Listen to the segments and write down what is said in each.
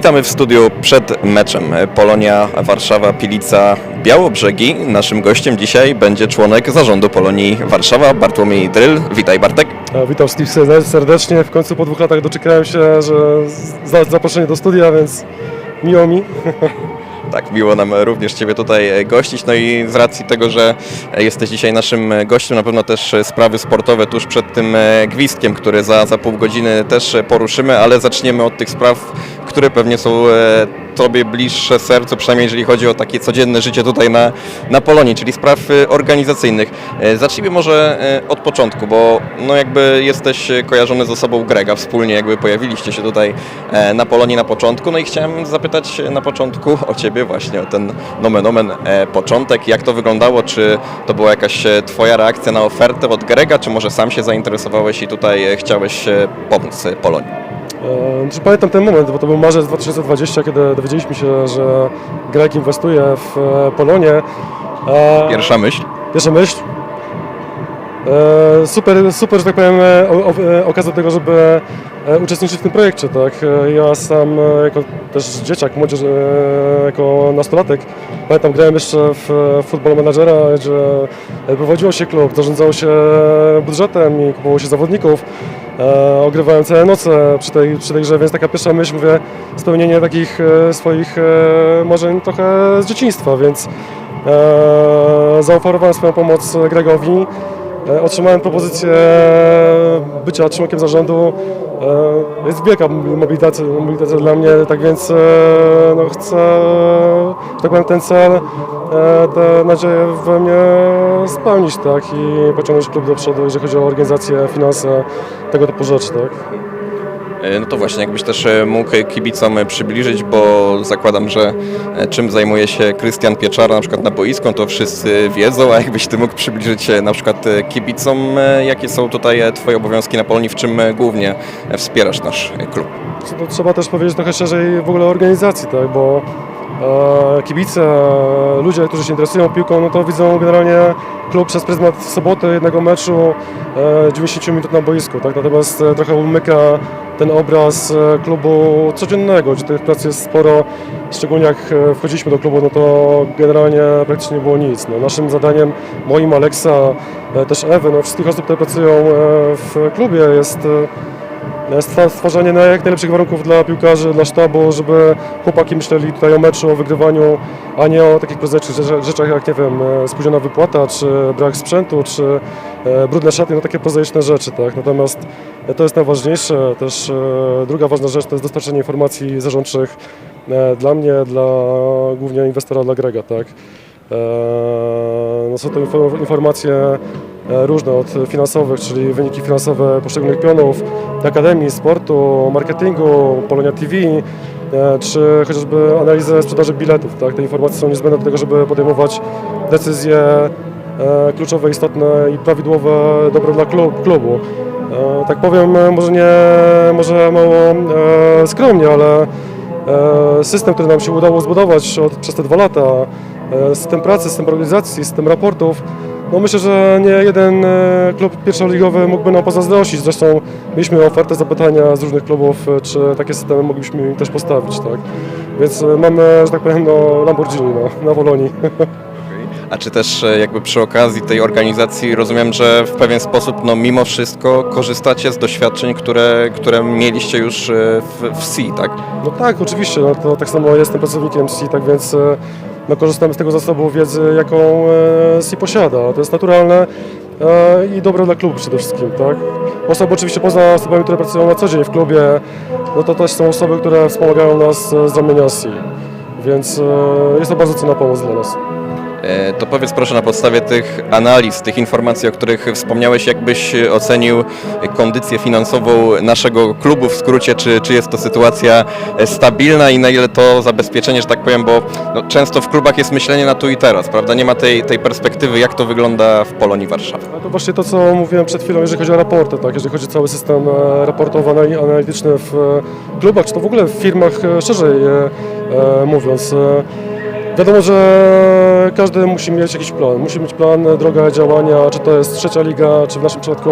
Witamy w studiu przed meczem Polonia Warszawa Pilica Białobrzegi. Naszym gościem dzisiaj będzie członek zarządu Polonii Warszawa Bartłomiej Dryl. Witaj Bartek. Witam wszystkich serde- serdecznie. W końcu po dwóch latach doczekałem się, że znalazł zaproszenie do studia, więc miło mi. Tak, miło nam również Ciebie tutaj gościć. No i z racji tego, że jesteś dzisiaj naszym gościem, na pewno też sprawy sportowe tuż przed tym gwizdkiem, który za, za pół godziny też poruszymy, ale zaczniemy od tych spraw, które pewnie są e, Tobie bliższe sercu, przynajmniej jeżeli chodzi o takie codzienne życie tutaj na, na Polonii, czyli spraw e, organizacyjnych. E, Zacznijmy może od początku, bo no jakby jesteś kojarzony z osobą Grega, wspólnie jakby pojawiliście się tutaj na Polonii na początku, no i chciałem zapytać na początku o Ciebie właśnie, o ten nomen omen początek, jak to wyglądało, czy to była jakaś Twoja reakcja na ofertę od Grega, czy może sam się zainteresowałeś i tutaj chciałeś pomóc Polonii? E, Czy pamiętam ten moment, bo to był marzec 2020, kiedy dowiedzieliśmy się, że Greg inwestuje w e, Polonię. E, Pierwsza myśl? Pierwsza myśl. Super, super, że tak powiem, okazja do tego, żeby uczestniczyć w tym projekcie, tak. Ja sam jako też dzieciak, młodzież, jako nastolatek, pamiętam grałem jeszcze w Football Managera, gdzie prowadziło się klub, zarządzało się budżetem i kupowało się zawodników. E, Ogrywałem całe noce przy tej, przy tej grze, więc taka pierwsza myśl, mówię, spełnienie takich e, swoich e, marzeń trochę z dzieciństwa, więc E, zaoferowałem swoją pomoc Gregowi. E, otrzymałem propozycję bycia członkiem zarządu. E, jest wielka mobilitacja, mobilitacja dla mnie, tak więc e, no, chcę, tak powiem, ten cel, e, te nadzieje we mnie spełnić tak, i pociągnąć klub do przodu, jeżeli chodzi o organizację, finanse, tego typu rzeczy. Tak. E, No to właśnie, jakbyś też e, mógł kibicom e, przybliżyć, bo zakładam, że czym zajmuje się Krystian Pieczara na przykład na boisku, to wszyscy wiedzą, a jakbyś ty mógł przybliżyć na przykład kibicom, jakie są tutaj twoje obowiązki na Polonii, w czym głównie wspierasz nasz klub? To trzeba też powiedzieć trochę szerzej w ogóle organizacji, tak, bo kibice, e, ludzie, którzy się interesują piłką, no to widzą generalnie klub przez pryzmat soboty, jednego meczu, e, 90 minut na boisku, tak, natomiast e, trochę umyka ten obraz e, klubu codziennego, gdzie tych prac jest sporo, szczególnie jak e, wchodziliśmy do klubu, no to generalnie praktycznie nie było nic. No, naszym zadaniem, moim, Aleksa, e, też Ewy, no, wszystkich osób, które pracują e, w klubie jest e, stwarzanie na jak najlepszych warunków dla piłkarzy, dla sztabu, żeby chłopaki myśleli tutaj o meczu, o wygrywaniu, a nie o takich prozaicznych rzeczach- jak, nie wiem, e, spóźniona wypłata, czy brak sprzętu, czy e, brudne szaty, no takie prozaiczne rzeczy, tak. Natomiast e, to jest najważniejsze. Też druga ważna rzecz to jest dostarczenie informacji zarządczych dla mnie, dla głównie inwestora, dla Grega, tak. No są to info- informacje różne, od finansowych, czyli wyniki finansowe poszczególnych pionów, akademii, sportu, marketingu, Polonia TV, e, czy chociażby analizę sprzedaży biletów. Tak? Te informacje są niezbędne do tego, żeby podejmować decyzje e, kluczowe, istotne i prawidłowe, dobre dla klub, klubu. E, Tak powiem, e, może nie, może mało e, skromnie, ale e, system, który nam się udało zbudować od, przez te dwa lata, e, system pracy, system organizacji, system raportów, no myślę, że nie jeden e, klub pierwszoligowy mógłby nam pozazdrościć. Zresztą mieliśmy ofertę zapytania z różnych klubów, e, czy takie systemy moglibyśmy im też postawić, tak? Więc e, mamy, że tak powiem, no, Lamborghini no, na Wolonii. A czy też jakby przy okazji tej organizacji rozumiem, że w pewien sposób no mimo wszystko korzystacie z doświadczeń, które, które mieliście już w, w SI, tak? No tak, oczywiście, no to tak samo jestem pracownikiem SI, tak więc no, korzystamy z tego zasobu wiedzy, jaką e, SI posiada. To jest naturalne e, i dobre dla klubu przede wszystkim, tak? Osoby oczywiście poza osobami, które pracują na co dzień w klubie, no to też są osoby, które wspomagają nas e, z ramienia SI, więc jest to bardzo cenna pomoc dla nas. E, To powiedz proszę na podstawie tych analiz, tych informacji, o których wspomniałeś, jakbyś ocenił kondycję finansową naszego klubu w skrócie, czy, czy jest to sytuacja e, stabilna i na ile to zabezpieczenie, że tak powiem, bo no, często w klubach jest myślenie na tu i teraz, prawda? Nie ma tej, tej perspektywy, jak to wygląda w Polonii Warszawa. A to właśnie to, co mówiłem przed chwilą, jeżeli chodzi o raporty, tak? jeżeli chodzi o cały system e, raportowy, anali- analityczny w klubach, czy to w ogóle w firmach szerzej mówiąc. Wiadomo, że każdy musi mieć jakiś plan. Musi mieć plan, droga działania, czy to jest trzecia liga, czy w naszym przypadku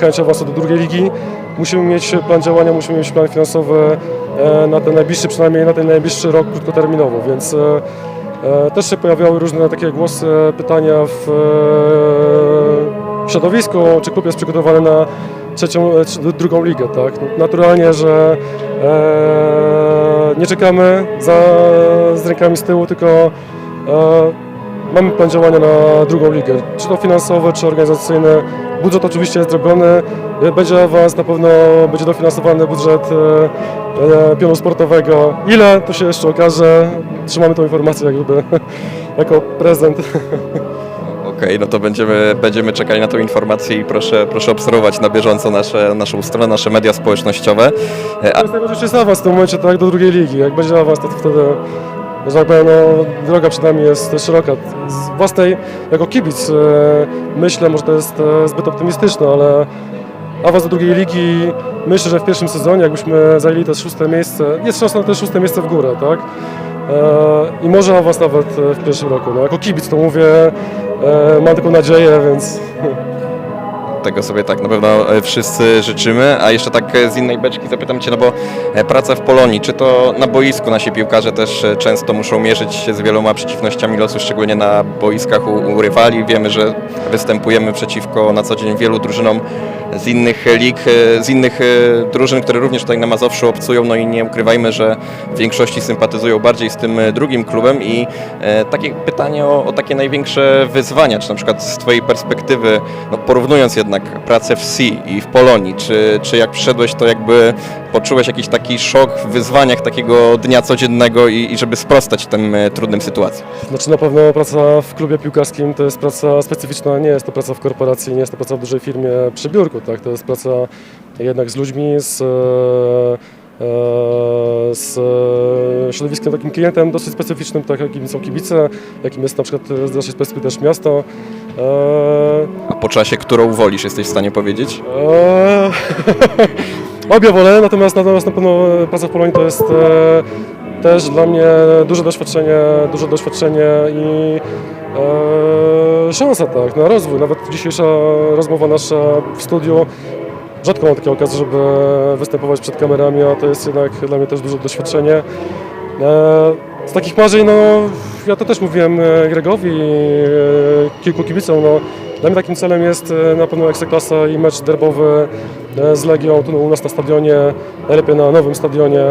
chęć awansu do drugiej ligi. Musimy mieć plan działania, musimy mieć plan finansowy e, na ten najbliższy, przynajmniej na ten najbliższy rok krótkoterminowo, więc e, e, też się pojawiały różne takie głosy, pytania w, środowisku, czy klub jest przygotowany na trzecią, drugą ligę, tak? Naturalnie, że nie czekamy za, z rękami z tyłu, tylko e, mamy plan działania na drugą ligę, czy to finansowe, czy organizacyjne. Budżet oczywiście jest zrobiony, e, będzie awans, na pewno będzie dofinansowany budżet e, e, pionu sportowego. Ile, to się jeszcze okaże. Trzymamy tą informację jak gdyby jako prezent. Okej, no to będziemy, będziemy czekali na tą informację i proszę, proszę obserwować na bieżąco nasze, naszą stronę, nasze media społecznościowe. E, To A, jest najważniejszy awans w tym momencie, tak, do drugiej ligi. Jak będzie awans, to wtedy, że tak powiem, no, droga przed nami jest szeroka. Z własnej, jako kibic, e, myślę, może to jest e, zbyt optymistyczne, ale awans do drugiej ligi, myślę, że w pierwszym sezonie, jakbyśmy zajęli to szóste miejsce, jest szansa na to szóste miejsce w górę, tak? E, I może awans nawet w pierwszym roku. No, jako kibic to mówię, mam taką nadzieję, więc tego sobie tak na pewno e, wszyscy życzymy. A jeszcze tak e, z innej beczki zapytam Cię, no bo e, praca w Polonii, czy to na boisku nasi piłkarze też często muszą mierzyć się z wieloma przeciwnościami losu, szczególnie na boiskach u, u rywali. Wiemy, że występujemy przeciwko na co dzień wielu drużynom z innych lig, z innych drużyn, które również tutaj na Mazowszu obcują, no i nie ukrywajmy, że w większości sympatyzują bardziej z tym drugim klubem i takie pytanie o, o takie największe wyzwania, czy na przykład z Twojej perspektywy, no porównując jednak pracę w SI i w Polonii, czy, czy jak przyszedłeś, to jakby poczułeś jakiś taki szok w wyzwaniach takiego dnia codziennego i, i żeby sprostać tym e, trudnym sytuacjom? Znaczy na pewno praca w klubie piłkarskim to jest praca specyficzna, nie jest to praca w korporacji, nie jest to praca w dużej firmie przy biurku, tak? to jest praca jednak z ludźmi, z, e, e, z środowiskiem, takim klientem dosyć specyficznym, tak jakim są kibice, jakim jest na przykład z naszej perspektywy też miasto. E, A po czasie, którą wolisz, jesteś w stanie powiedzieć? Eee, Obie wolę, natomiast, natomiast na pewno praca w Polonii to jest e, też dla mnie duże doświadczenie, duże doświadczenie i e, szansa tak, na rozwój. Nawet dzisiejsza rozmowa nasza w studiu, rzadko mam takie okazje, żeby występować przed kamerami, a to jest jednak dla mnie też duże doświadczenie. E, z takich marzeń, no ja to też mówiłem e, Gregowi, e, kilku kibicom, no dla mnie takim celem jest e, na pewno Ekstraklasa i mecz derbowy z Legią tu u nas na stadionie, najlepiej na nowym stadionie.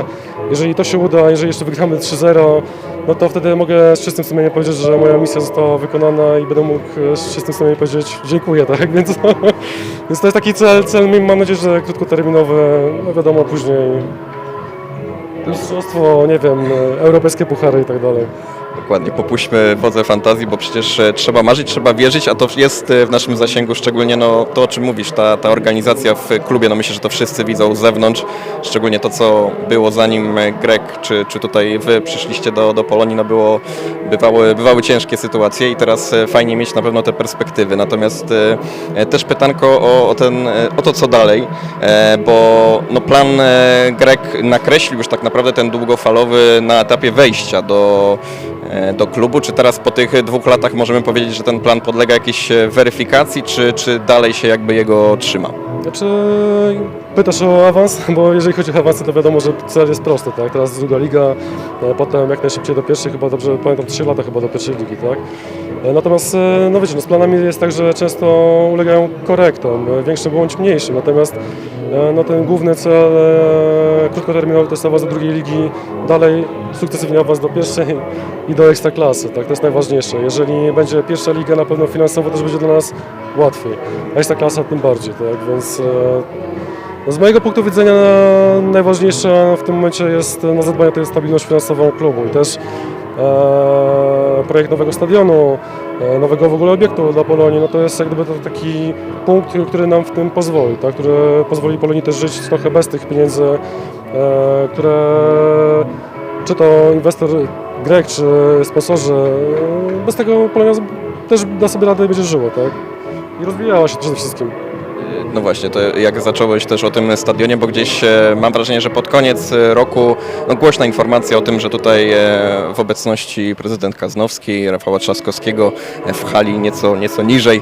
Jeżeli to się uda, jeżeli jeszcze wygramy 3-0, no to wtedy mogę z czystym sumieniem powiedzieć, że moja misja została wykonana i będę mógł z czystym sumieniem powiedzieć dziękuję, tak? Więc, więc to jest taki cel, cel mam nadzieję, że krótkoterminowy, no wiadomo później mistrzostwo, nie wiem, e, europejskie puchary i tak dalej. Dokładnie, popuśćmy wodze fantazji, bo przecież e, trzeba marzyć, trzeba wierzyć, a to jest e, w naszym zasięgu szczególnie no, to, o czym mówisz, ta, ta organizacja w klubie, no myślę, że to wszyscy widzą z zewnątrz, szczególnie to, co było zanim e, Grek, czy, czy tutaj wy przyszliście do, do Polonii, no było, bywały, bywały ciężkie sytuacje i teraz fajnie mieć na pewno te perspektywy, natomiast też pytanko o, o, ten, o to, co dalej, bo no, plan Grek nakreślił już tak naprawdę ten długofalowy na etapie wejścia do, do klubu. Czy teraz po tych dwóch latach możemy powiedzieć, że ten plan podlega jakiejś e, weryfikacji, czy, czy dalej się jakby jego trzyma? Znaczy, pytasz o awans, bo jeżeli chodzi o awansy, to wiadomo, że cel jest prosty, tak? Teraz druga liga, e, potem jak najszybciej do pierwszej, chyba dobrze pamiętam, 3 lata chyba do pierwszej ligi, tak? E, Natomiast, e, no wiecie, no z planami jest tak, że często ulegają korektom, większym bądź mniejszym, natomiast no ten główny cel krótkoterminowy to jest awans do drugiej ligi, dalej sukcesywnie awans do pierwszej i do ekstraklasy, tak? To jest najważniejsze. Jeżeli będzie pierwsza liga, na pewno finansowo też będzie dla nas łatwiej, a ekstraklasa tym bardziej, tak? Więc z mojego punktu widzenia najważniejsze w tym momencie jest na zadbanie to jest stabilność finansową klubu i też e, projekt nowego stadionu, e, nowego w ogóle obiektu dla Polonii, no to jest jak gdyby taki punkt, który nam w tym pozwoli, tak? który pozwoli Polonii też żyć trochę bez tych pieniędzy, e, które czy to inwestor Grek, czy sponsorzy, e, bez tego Polonia też da sobie radę i będzie żyło, tak? I rozwijała się przede wszystkim. No właśnie, to jak zacząłeś też o tym stadionie, bo gdzieś e, mam wrażenie, że pod koniec e, roku no, głośna informacja o tym, że tutaj e, w obecności prezydent Kaznowski, Rafała Trzaskowskiego w hali nieco, nieco niżej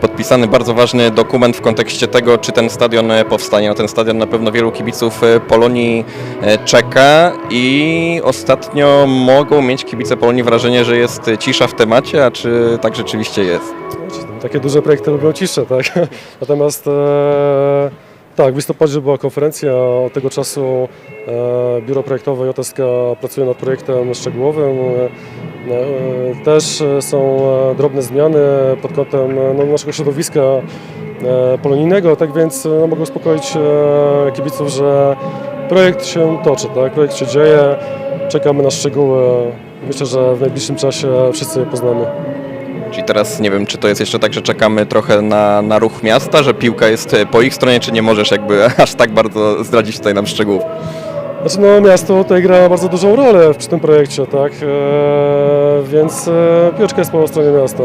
podpisany bardzo ważny dokument w kontekście tego, czy ten stadion powstanie. Na ten stadion na pewno wielu kibiców Polonii czeka i ostatnio mogą mieć kibice Polonii wrażenie, że jest cisza w temacie, a czy tak rzeczywiście jest? Takie duże projekty lubią ciszę, tak? Natomiast e, tak, w listopadzie była konferencja, od tego czasu e, Biuro Projektowe JSK pracuje nad projektem szczegółowym. E, e, też są e, drobne zmiany pod kątem e, no, naszego środowiska polonijnego, tak więc no, mogę uspokoić kibiców, że projekt się toczy, tak? projekt się dzieje, czekamy na szczegóły. Myślę, że w najbliższym czasie wszyscy je poznamy. Czyli teraz nie wiem, czy to jest jeszcze tak, że czekamy trochę na, na ruch miasta, że piłka jest e, po ich stronie, czy nie możesz jakby aż tak bardzo zdradzić tutaj nam szczegółów? Znaczy no miasto tutaj gra bardzo dużą rolę przy tym projekcie, tak? Eee, więc e, piłeczka jest po stronie miasta.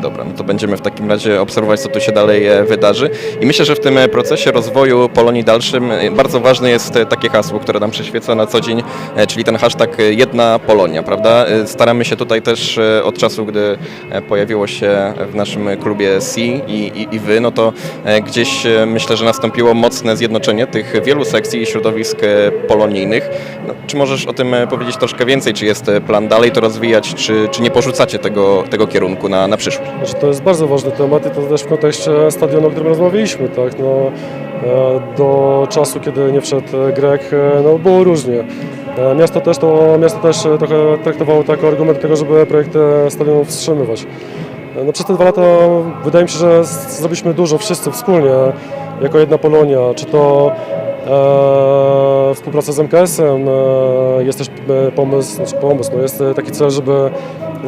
Dobra, no to będziemy w takim razie obserwować, co tu się dalej e, wydarzy. I myślę, że w tym e, procesie rozwoju Polonii dalszym e, bardzo ważne jest takie hasło, które nam przyświeca na co dzień, czyli ten hashtag Jedna Polonia, prawda? Staramy się tutaj też od czasu, gdy pojawiło się w naszym klubie C i, i, i Wy, no to gdzieś myślę, że nastąpiło mocne zjednoczenie tych wielu sekcji i środowisk polonijnych. No, czy możesz o tym powiedzieć troszkę więcej? Czy jest plan dalej to rozwijać, czy, czy nie porzucacie tego, tego kierunku na, na przyszłość? Znaczy, to jest bardzo ważny temat i to też w kontekście stadionu, o którym rozmawialiśmy, tak? No, e, do czasu, kiedy nie wszedł e, Grek, e, no było różnie. Miasto też to miasto też trochę traktowało to jako argument tego, żeby projekt stadionu wstrzymywać. No, przez te dwa lata wydaje mi się, że zrobiliśmy dużo wszyscy wspólnie, jako jedna Polonia, czy to e, współpraca z MKS-em, e, jest też e, pomysł, znaczy pomysł, no jest e, taki cel, żeby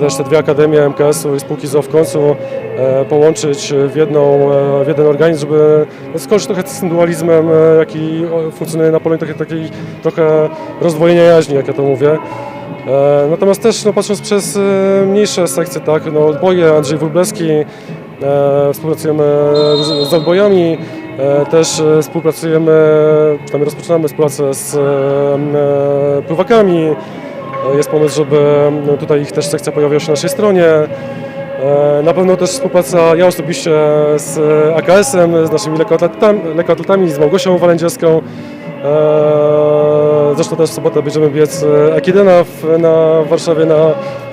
też te dwie akademie MKS-u i spółki ZO w końcu e, połączyć w, jedną, e, w jeden organizm, żeby no, skończyć trochę z tym dualizmem, e, jaki funkcjonuje na Polonii, takiej, takiej trochę rozdwojenia jaźni, jak ja to mówię. E, Natomiast też no, patrząc przez mniejsze sekcje, tak, no odboje, Andrzej Wróblewski, e, współpracujemy z, z odbojami, też e, współpracujemy, przynajmniej rozpoczynamy współpracę z e, e, pływakami. E, Jest pomysł, żeby tutaj ich też sekcja pojawiła się na naszej stronie. E, Na pewno też współpraca, ja osobiście z e, AKS-em, z naszymi lekkoatletami, z Małgosią Walędziewską. E, Zresztą też w sobotę będziemy biec e, Ekidena w, na Warszawie na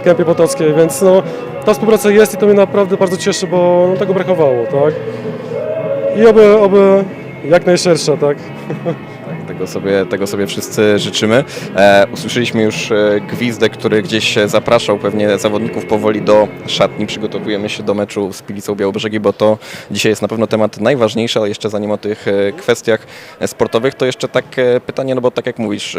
Kępie Potockiej, więc no, ta współpraca jest i to mnie naprawdę bardzo cieszy, bo no, tego brakowało, tak? I oby, oby jak najszersza, tak? Tego sobie, tego sobie wszyscy życzymy. E, usłyszeliśmy już e, gwizdek, który gdzieś zapraszał pewnie zawodników powoli do szatni. Przygotowujemy się do meczu z Pilicą Białobrzegi, bo to dzisiaj jest na pewno temat najważniejszy, ale jeszcze zanim o tych e, kwestiach e, sportowych, to jeszcze tak pytanie, no bo tak jak mówisz,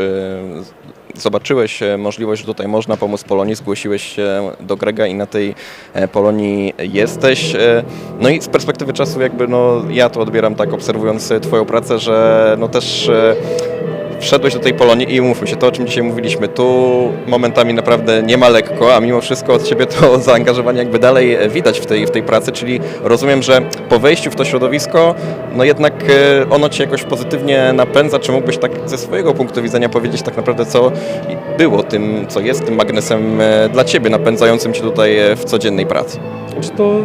zobaczyłeś e, możliwość, że tutaj można pomóc Polonii, zgłosiłeś się do Grega i na tej e, Polonii jesteś. E, No i z perspektywy czasu jakby no ja to odbieram tak obserwując Twoją pracę, że no też wszedłeś do tej Polonii i umówmy się, to o czym dzisiaj mówiliśmy, tu momentami naprawdę nie ma lekko, a mimo wszystko od Ciebie to zaangażowanie jakby dalej widać w tej, w tej pracy, czyli rozumiem, że po wejściu w to środowisko, no jednak e, ono Cię jakoś pozytywnie napędza, czy mógłbyś tak ze swojego punktu widzenia powiedzieć tak naprawdę, co było tym, co jest tym magnesem e, dla Ciebie, napędzającym Cię tutaj e, w codziennej pracy? Znaczy to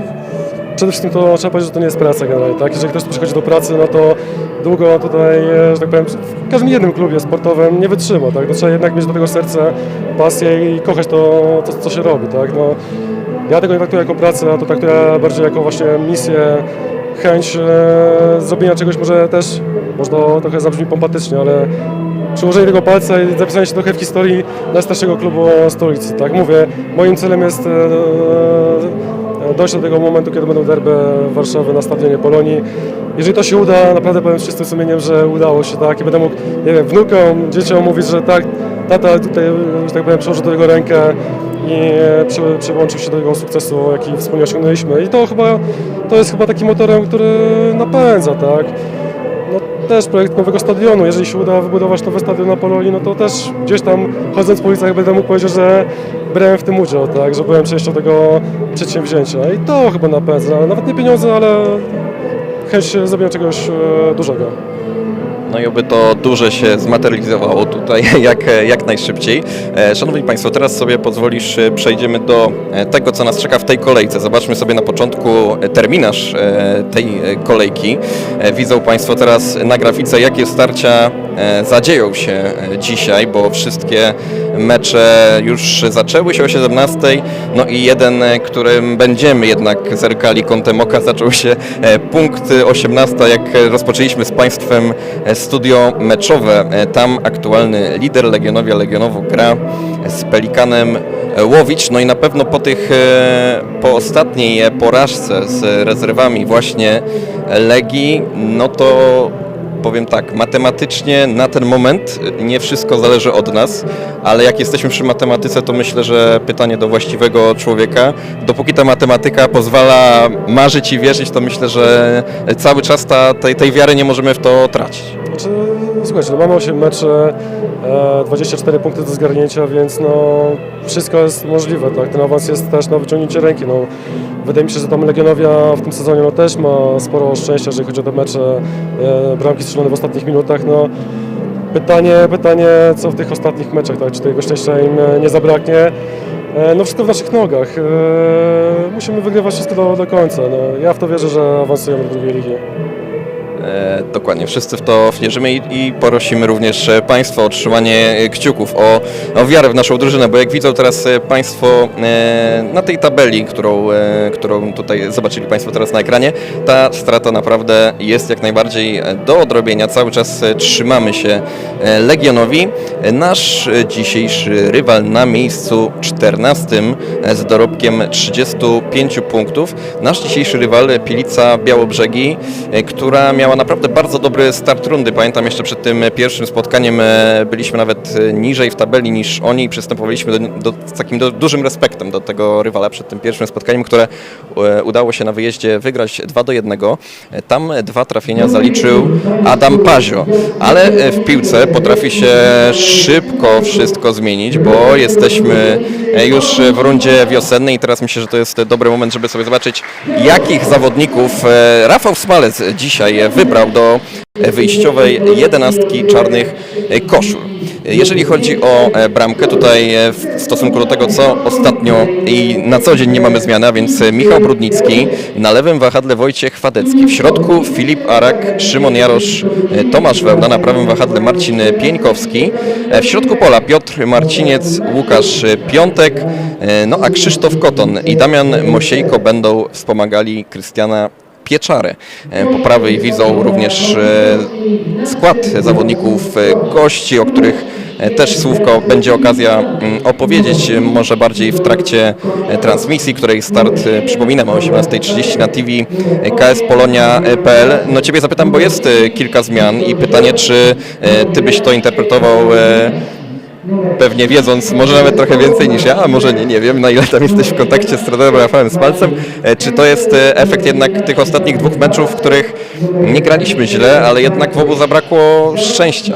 przede wszystkim to trzeba powiedzieć, że to nie jest praca generalnie, tak? Jeżeli ktoś przychodzi do pracy, no to długo tutaj, e, że tak powiem, w każdym jednym klubie sportowym nie wytrzyma, tak? To trzeba jednak mieć do tego serce, pasję i kochać to, to co się robi, tak? No, ja tego nie traktuję jako pracę, a to traktuję bardziej jako właśnie misję, chęć e, zrobienia czegoś może też, może to trochę zabrzmi pompatycznie, ale przyłożenie tego palca i zapisanie się trochę w historii najstarszego klubu stolicy. Tak mówię, moim celem jest e, dojść do tego momentu, kiedy będą derby Warszawy na stadionie Polonii. Jeżeli to się uda, naprawdę powiem z czystym sumieniem, że udało się, tak? I będę mógł, nie wiem, wnukom, dzieciom mówić, że tak, tata tutaj, że tak powiem, przyłożył do tego rękę i e, przy, przyłączył się do tego sukcesu, jaki wspólnie osiągnęliśmy. I to chyba, to jest chyba takim motorem, który napędza, tak? Też projekt nowego stadionu. Jeżeli się uda wybudować nowy stadion na Polonii, no to też gdzieś tam chodząc po ulicach będę mógł powiedzieć, że brałem w tym udział, tak, że byłem częścią tego przedsięwzięcia. I to chyba napędza, nawet nie pieniądze, ale chęć zrobienia czegoś e, dużego. No i oby to duże się zmaterializowało tutaj jak, jak najszybciej. E, Szanowni Państwo, teraz sobie pozwolisz, e, przejdziemy do e, tego, co nas czeka w tej kolejce. Zobaczmy sobie na początku terminarz tej kolejki. Widzą Państwo teraz na grafice, jakie starcia zadzieją się e, dzisiaj, bo wszystkie mecze już zaczęły się o 17. No i jeden, e, którym będziemy jednak zerkali kątem oka, zaczął się e, punkt 18, jak e, rozpoczęliśmy z Państwem e, studio meczowe. E, Tam aktualny lider Legionowia Legionowo gra z Pelikanem e, Łowicz. No i na pewno po tych, e, po ostatniej e, porażce z rezerwami właśnie Legii, no to powiem tak, matematycznie na ten moment nie wszystko zależy od nas, ale jak jesteśmy przy matematyce, to myślę, że pytanie do właściwego człowieka. Dopóki ta matematyka pozwala marzyć i wierzyć, to myślę, że cały czas ta, tej, tej wiary nie możemy w to tracić. Znaczy, słuchajcie, no mamy 8 meczy, e, 24 punkty do zgarnięcia, więc no, wszystko jest możliwe, tak? Ten awans jest też na wyciągnięcie ręki. No, wydaje mi się, że tam Legionowia w tym sezonie no, też ma sporo szczęścia, jeżeli chodzi o te mecze, e, bramki strzelone w ostatnich minutach. No, pytanie, pytanie, co w tych ostatnich meczach, tak? Czy tego szczęścia im e, nie zabraknie? E, No wszystko w naszych nogach. E, Musimy wygrywać wszystko do, do końca. No, ja w to wierzę, że awansujemy do drugiej ligi. E, dokładnie, wszyscy w to wierzymy i, i prosimy również e, Państwa o trzymanie e, kciuków, o, o wiarę w naszą drużynę, bo jak widzą teraz e, Państwo e, na tej tabeli, którą, e, którą tutaj zobaczyli Państwo teraz na ekranie, ta strata naprawdę jest jak najbardziej do odrobienia. Cały czas trzymamy się Legionowi. Nasz dzisiejszy rywal na miejscu 14 e, z dorobkiem 35 punktów. Nasz dzisiejszy rywal Pilica Białobrzegi, która miała naprawdę bardzo dobry start rundy. Pamiętam jeszcze przed tym pierwszym spotkaniem e, byliśmy nawet e, niżej w tabeli niż oni i przystępowaliśmy do, do, z takim do, dużym respektem do tego rywala przed tym pierwszym spotkaniem, które e, udało się na wyjeździe wygrać 2 do 1. E, Tam dwa trafienia zaliczył Adam Pazio, ale w piłce potrafi się szybko wszystko zmienić, bo jesteśmy już w rundzie wiosennej i teraz myślę, że to jest dobry moment, żeby sobie zobaczyć, jakich zawodników Rafał Smalec dzisiaj wybrał do wyjściowej jedenastki czarnych e, koszul. Jeżeli chodzi o e, bramkę, tutaj e, w stosunku do tego, co ostatnio i na co dzień nie mamy zmiany, a więc e, Michał Brudnicki, na lewym wahadle Wojciech Chwadecki, w środku Filip Arak, Szymon Jarosz, e, Tomasz Wełna, na prawym wahadle Marcin Pieńkowski, e, w środku pola Piotr Marciniec, Łukasz e, Piątek, e, no a Krzysztof Koton i Damian Mosiejko będą wspomagali Krystiana Pieczary. E, Po prawej widzą również e, skład zawodników e, gości, o których też słówko będzie okazja mm, opowiedzieć, może bardziej w trakcie transmisji, której start przypominam o 18.30 na TV e, KS Polonia.pl. No Ciebie zapytam, bo jest kilka zmian i pytanie, czy Ty byś to interpretował pewnie wiedząc może nawet trochę więcej niż ja, a może nie, nie wiem, na ile tam jesteś w kontakcie z trenerem Rafałem Smalcem. E, Czy to jest e, efekt jednak tych ostatnich dwóch meczów, w których nie graliśmy źle, ale jednak w obu zabrakło szczęścia?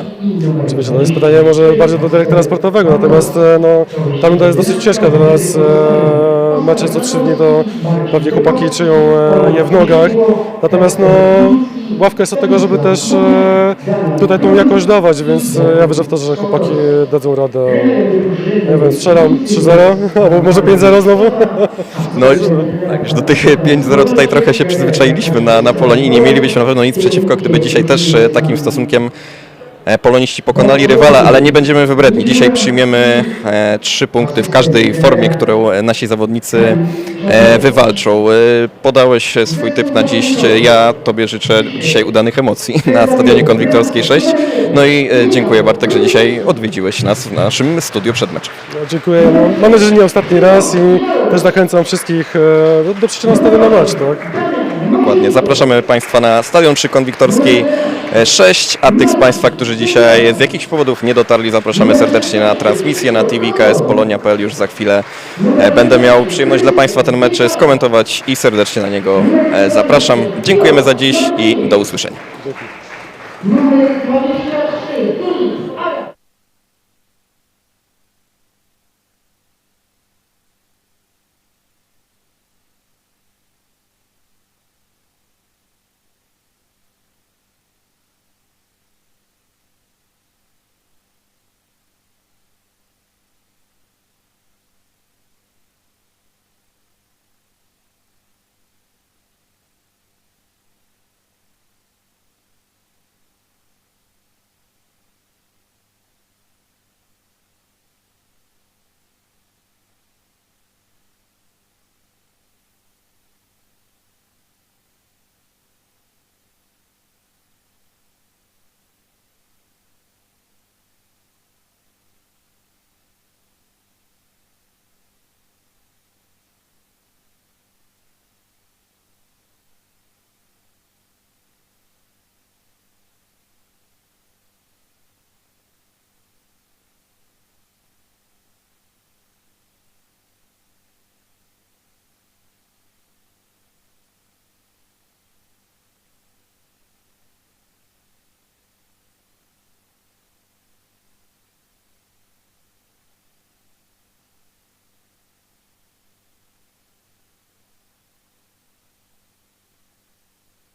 Oczywiście, to jest pytanie może bardziej do dyrektora sportowego, natomiast e, no, ta runda jest dosyć ciężka dla nas. E, mecze co trzy dni, to pewnie chłopaki czują e, je w nogach. Natomiast no, ławka jest od tego, żeby też e, tutaj tą jakość dawać, więc e, ja wierzę w to, że chłopaki dadzą radę. Nie wiem, strzelam 3-0, albo może 5-0 znowu. No tak, już do tych 5-0 tutaj trochę się przyzwyczailiśmy na, na Polonii i nie mielibyśmy na pewno nic przeciwko, gdyby dzisiaj też takim stosunkiem poloniści pokonali rywala, ale nie będziemy wybredni. Dzisiaj przyjmiemy e, trzy punkty w każdej formie, którą e, nasi zawodnicy e, wywalczą. E, podałeś e, swój typ na dziś. E, Ja Tobie życzę dzisiaj udanych emocji na Stadionie Konwiktorskiej 6. No i e, dziękuję Bartek, że dzisiaj odwiedziłeś nas w naszym studiu przed meczem. No, dziękuję. No, mam nadzieję, że nie ostatni raz i też zachęcam wszystkich e, do, do przyjścia na stadion na mecz, tak? Dokładnie. Zapraszamy Państwa na stadion przy Konwiktorskiej e, 6, a tych z Państwa, którzy dzisiaj z jakichś powodów nie dotarli, zapraszamy serdecznie na transmisję na TV KS Polonia.pl. Już za chwilę e, będę miał przyjemność dla Państwa ten mecz skomentować i serdecznie na niego e, zapraszam. Dziękujemy za dziś i do usłyszenia.